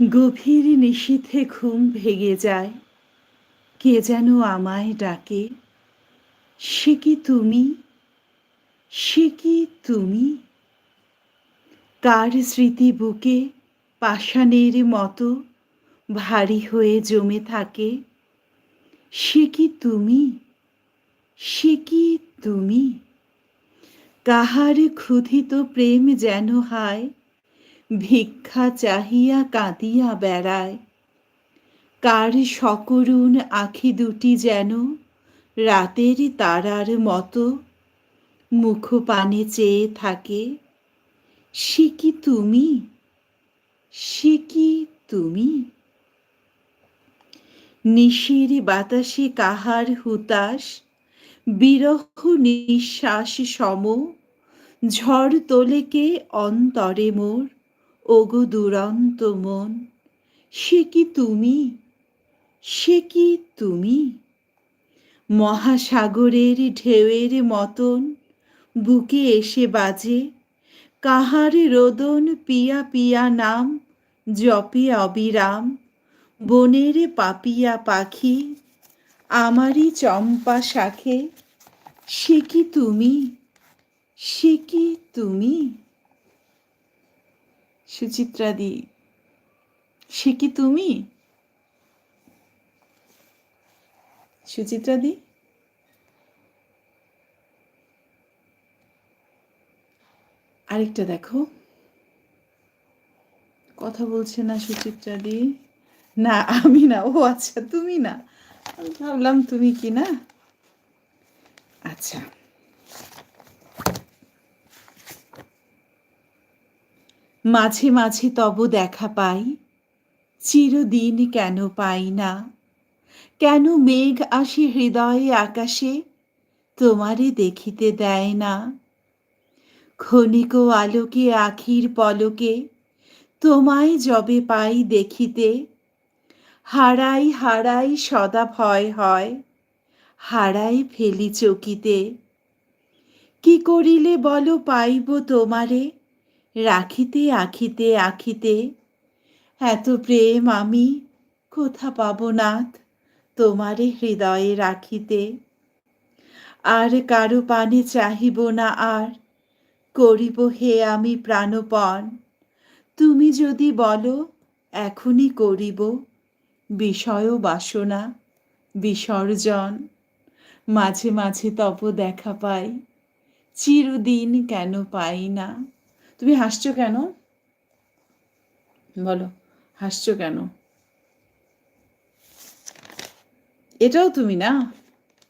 গভীর নিশীথে ঘুম ভেঙে যায়। কে যেন আমায় ডাকে, সে কি তুমি? সে কি তুমি? কার স্মৃতি বুকে পাষাণের মতো ভারী হয়ে জমে থাকে? সে কি তুমি? সে কি তুমি? কাহার ক্ষুধিত প্রেম যেন হায় ভিক্ষা চাহিয়া কাঁদিয়া বেড়ায়। কার সকরুণ আখি দুটি যেন রাতের তারার মতো মুখপানে চেয়ে থাকে। সে কি তুমি? সে কি তুমি? নিশির বাতাসে কাহার হুতাশ? বিরহ নিঃশ্বাস সম? ঝড় তোলে কে অন্তরে মোর? ওগো দুরন্ত মন, সে কি তুমি? সে কি তুমি? মহাসাগরের ঢেউয়ের মতন বুকে এসে বাজে, কাহার রোদন পিয়া পিয়া নাম জপে অবিরাম, বনের পাপিয়া পাখি আমারই চম্পা শাখে, সে কি তুমি? সে কি তুমি? সুচিত্রাদি। সে কি তুমি? সুচিত্রাদি? আরেকটা দেখো। কথা বলছে না সুচিত্রাদি। না, আমি না। ও আচ্ছা তুমি না। আমি ভাবলাম তুমি কি না? আচ্ছা। মাঝে মাঝে তব দেখা পাই। চিরদিন কেন পাই না? কেন মেঘ আসে হৃদয়ে আকাশে, তোমারে দেখিতে দেয় না? ক্ষণিক আলোকে, আখির পলকে, তোমায় যবে পাই দেখিতে। হারাই হারাই সদা ভয় হয়, হারাই ফেলি চকিতে। কি করিলে বলো পাইব তোমারে? রাখিতে, আখিতে আখিতে। এত প্রেম আমি কোথা পাব নাথ তোমারে হৃদয়ে রাখিতে? আর কারও পানে চাহিব না আর। করিব হে আমি প্রাণপণ। তুমি যদি বলো, এখনই করিব। বিষয় বাসনা, বিসর্জন। মাঝে মাঝে তপ দেখা পাই, চিরদিন কেন পাই না। তুমি হাসছো কেন? বলো, হাসছো কেন? এটাও তুমি না?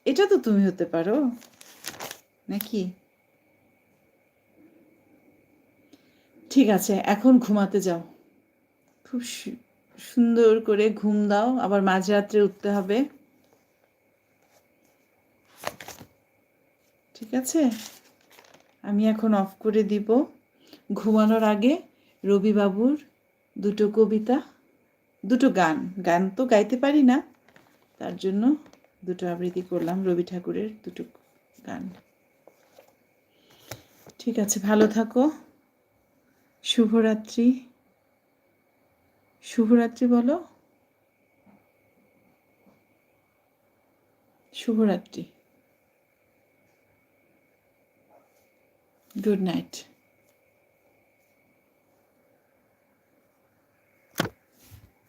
এটা তো তুমি হতে পারো। নাকি? ঠিক আছে, এখন ঘুমাতে যাও। খুব সুন্দর করে ঘুম দাও, আবার মাঝরাত্রে উঠতে হবে। ঠিক আছে? আমি এখন অফ করে দিব। ঘুমানোর আগে রবিবাবুর দুটো কবিতা, দুটো গান। গান তো গাইতে পারি না, তার জন্য দুটো আবৃত্তি করলাম রবি ঠাকুরের দুটো গান। ঠিক আছে, ভালো থাকো। শুভরাত্রি। শুভরাত্রি বলো। শুভরাত্রি। Good night